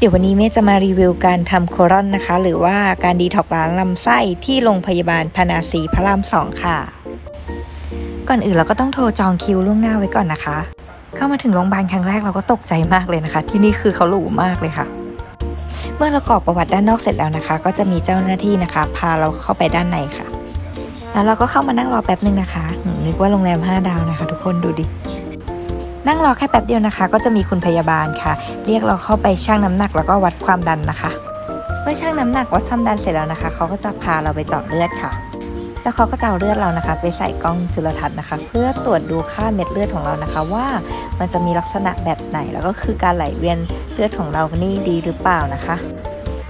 เดี๋ยววันนี้เมย์จะมารีวิวการทำโครอนนะคะ หรือว่าการดีท็อกล้างลำไส้ที่โรงพยาบาลพนาสีพระรามสองค่ะ ก่อนอื่นเราก็ต้องโทรจองคิวล่วงหน้าไว้ก่อนนะคะ เข้ามาถึงโรงพยาบาลครั้งแรกเราก็ตกใจมากเลยนะคะ ที่นี่คือเขาหรูมากเลยค่ะ เมื่อเรากรอกประวัติด้านนอกเสร็จแล้วนะคะ ก็จะมีเจ้าหน้าที่นะคะ พาเราเข้าไปด้านในค่ะ แล้วเราก็เข้ามานั่งรอแป๊บนึงนะคะนึกว่าโรงแรม5ดาวนะคะ ทุกคนดูดิ นั่งรอแค่แป๊บเดียวนะคะ ก็จะมีคุณพยาบาลค่ะ เรียกเราเข้าไปชั่งน้ำหนักแล้วก็วัดความดันนะคะ เมื่อชั่งน้ำหนักวัดความดันเสร็จแล้วนะคะ เขาก็จะพาเราไปเจาะเลือดค่ะ แล้วเขาก็จะเอาเลือดเรานะคะ ไปใส่กล้องจุลทรรศน์นะคะ เพื่อตรวจดูค่าเม็ดเลือดของเรานะคะ ว่ามันจะมีลักษณะแบบไหนแล้วก็คือการไหลเวียนเลือดของเรานี่ดีหรือเปล่านะคะ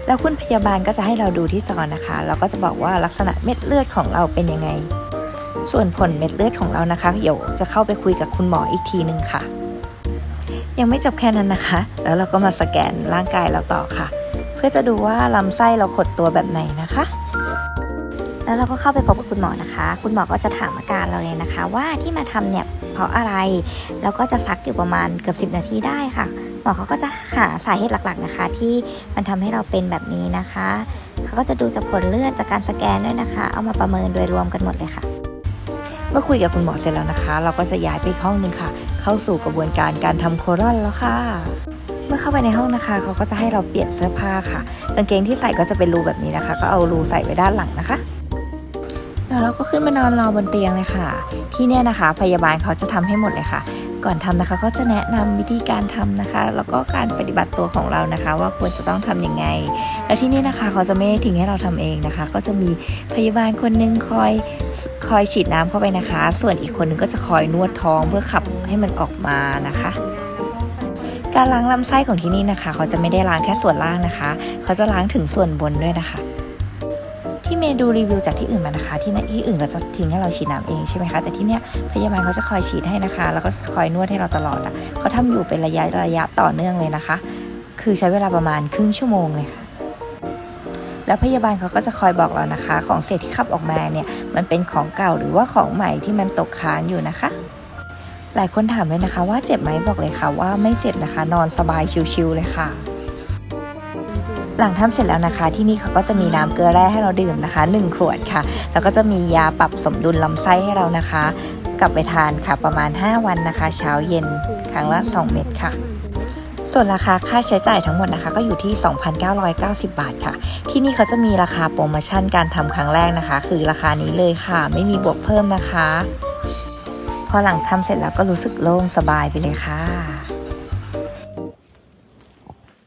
แล้วคุณพยาบาลก็จะให้เราดูที่จอนะคะแล้วก็จะบอกว่าลักษณะเม็ดเลือดของเราเป็นยังไง ส่วนผลเม็ดเลือดของเรานะคะเดี๋ยวจะเข้าไปคุยกับคุณหมออีกทีหนึ่งค่ะ ยังไม่จบแค่นั้นนะคะ แล้วเราก็มาสแกนร่างกายเราต่อค่ะ เพื่อจะดูว่าลำไส้เราขดตัวแบบไหนนะคะ แล้วเราก็เข้าไปพบกับคุณหมอนะคะ คุณหมอก็จะถามอาการเราเลยนะคะ ว่าที่มาทำเนี่ยเพราะอะไร แล้วก็จะซักอยู่ประมาณเกือบ10 นาทีได้ค่ะหมอเขาก็จะหาสาเหตุหลักๆนะคะ ที่มันทำให้เราเป็นแบบนี้นะคะเขาก็จะดูจากผลเลือดจากการสแกนด้วยนะคะ เอามาประเมินโดยรวมกันหมดเลยค่ะ เมื่อคุยกับคุณหมอเสร็จแล้วนะคะ เราก็จะย้ายไปห้องหนึ่งค่ะ เข้าสู่กระบวนการการทำโครอนแล้วค่ะ เมื่อเข้าไปในห้องนะคะ เขาก็จะให้เราเปลี่ยนเสื้อผ้าค่ะกางเกงที่ใส่ก็จะเป็นรูแบบนี้นะคะ ก็เอารูใส่ไว้ด้านหลังนะคะแล้วเราก็ขึ้นมานอนรอบนเตียงเลยค่ะ ที่เนี่ยนะคะ พยาบาลเขาจะทำให้หมดเลยค่ะ ก่อนทำนะคะก็จะแนะนำวิธีการทำนะคะ แล้วก็การปฏิบัติตัวของเรานะคะ ว่าควรจะต้องทำยังไง แล้วที่นี่นะคะเขาจะไม่ได้ทิ้งให้เราทำเองนะคะ ก็จะมีพยาบาลคนหนึงคอยคอยฉีดน้ำเข้าไปนะคะ ส่วนอีกคนหนึงก็จะคอยนวดท้องเพื่อขับให้มันออกมานะคะการล้างลำไส้ของที่นี่นะคะ เขาจะไม่ได้ล้างแค่ส่วนล่างนะคะ เขาจะล้างถึงส่วนบนด้วยนะคะ ที่เมย์ดูรีวิวจากที่อื่นมานะคะ ที่ที่อื่นก็จะทิ้งให้เราฉีดน้ำเองใช่ไหมคะแต่ที่เนี้ยพยาบาลเขาจะคอยฉีดให้นะคะ แล้วก็คอยนวดให้เราตลอดอะเขาทำอยู่เป็นระยะระยะต่อเนื่องเลยนะคะ คือใช้เวลาประมาณครึ่งชั่วโมงเลยค่ะแล้วพยาบาลเขาก็จะคอยบอกเรานะคะ ของเศษที่ขับออกมาเนี่ยมันเป็นของเก่าหรือว่าของใหม่ที่มันตกค้างอยู่นะคะ หลายคนถามเลยนะคะ ว่าเจ็บไหมบอกเลยค่ะว่าไม่เจ็บนะคะ นอนสบายชิวๆเลยค่ะ หลังทำเสร็จแล้วนะคะ ที่นี่เขาก็จะมีน้ำเกลือแร่ให้เราดื่มนะคะ 1 ขวดค่ะ แล้วก็จะมียาปรับสมดุลลำไส้ให้เรานะคะ กลับไปทานค่ะประมาณ 5 วันนะคะ เช้าเย็นครั้งละ 2 เม็ดค่ะส่วนราคาค่าใช้จ่ายทั้งหมดนะคะก็อยู่ที่ 2,990 บาทค่ะ ที่นี่เขาจะมีราคาโปรโมชั่นการทำครั้งแรกนะคะ คือราคานี้เลยค่ะ ไม่มีบวกเพิ่มนะคะ พอหลังทำเสร็จแล้วก็รู้สึกโล่งสบายไปเลยค่ะ